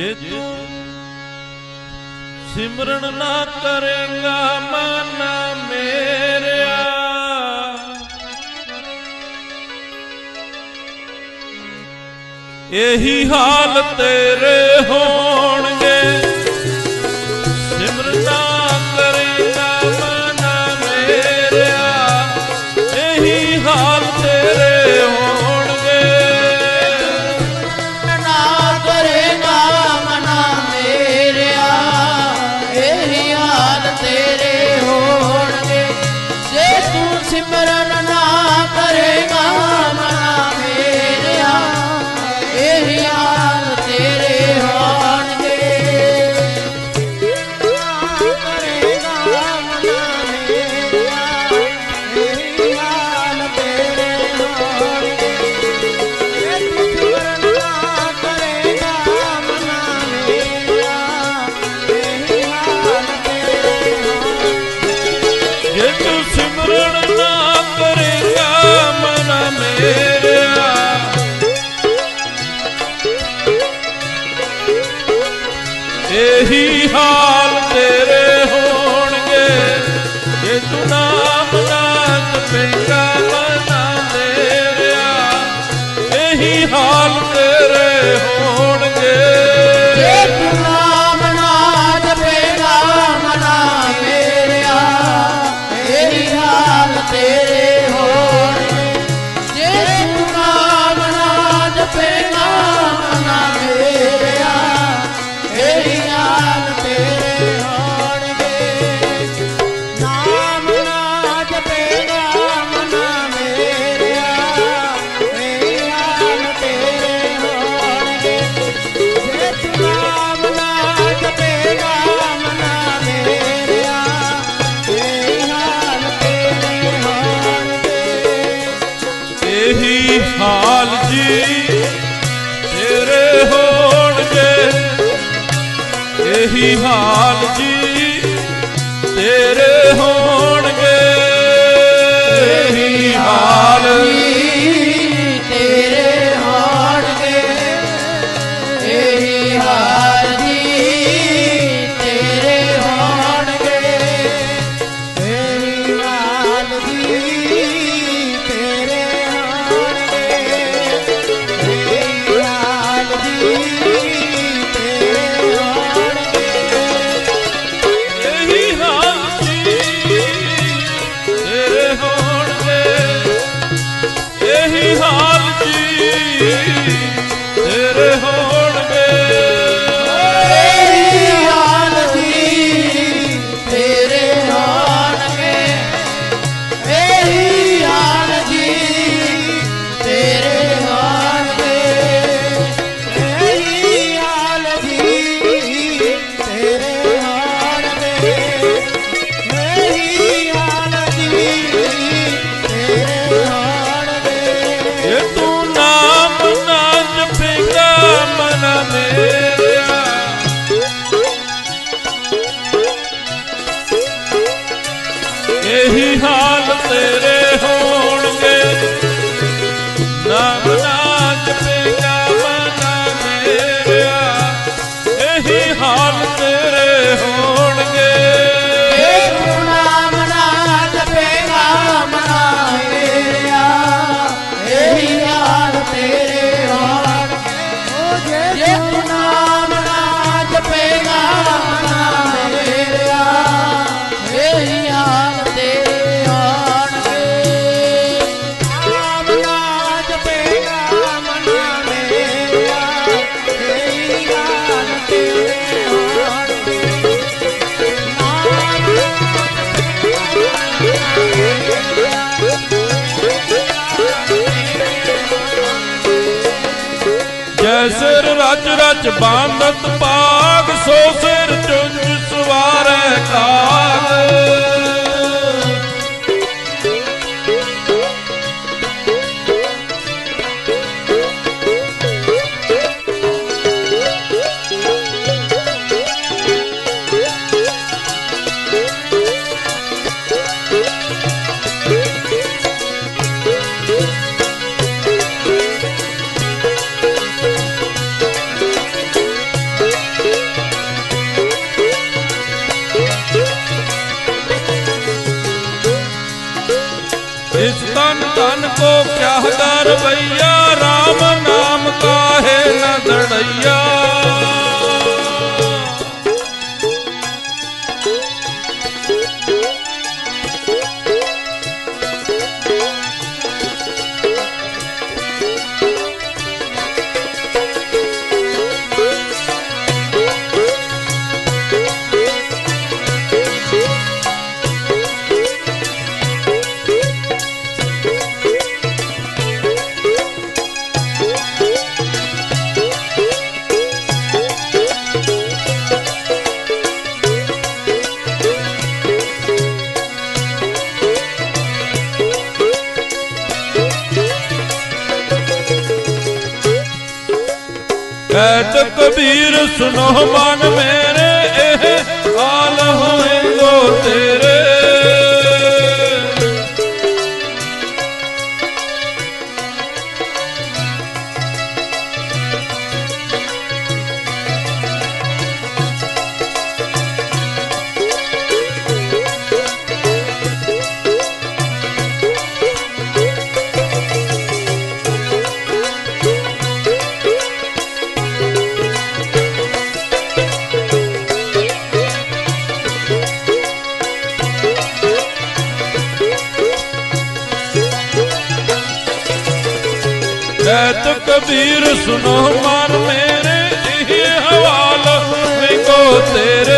ਜਿਤ ਸਿਮਰਨ ਨਾ ਕਰੇਗਾ ਮਨ ਮੇਰਿਆ। ਇਹੀ ਹਾਲ ਤੇਰੇ ਹੋ ਸਿਮਰਨ ਨਾ ਕਰੇ। ਇਹੀ ਹਾਲ ਜੀ। ਤੇਰੇ ਹੋ tere ho Hey, hi. ਜੈ ਸਿਰ ਰਜ ਰਜ ਬਾਨਤ ਪਾਗ ਸੋ ਸਿਰ ਚੁੰਝ ਸਵਾਰੇ ਕਾਗ। ਇਸ ਤਨ ਤਨ ਕੋ ਕਿਆ ਦਰ ਭਈਆ RAM ਕਹਿਤ ਕਬੀਰ ਸੁਨੋ ਮਨ ਮੇਰੇ ਇਹ ਹਾਲ ਹੋਏਗੋ ਤੇਰੇ। ਕਹਿਤ ਕਬੀਰ ਸੁਨੋ ਮਨ ਮੇਰੇ ਇਹ ਹਵਾਲ ਹੋਏਗੋ ਤੇਰੇ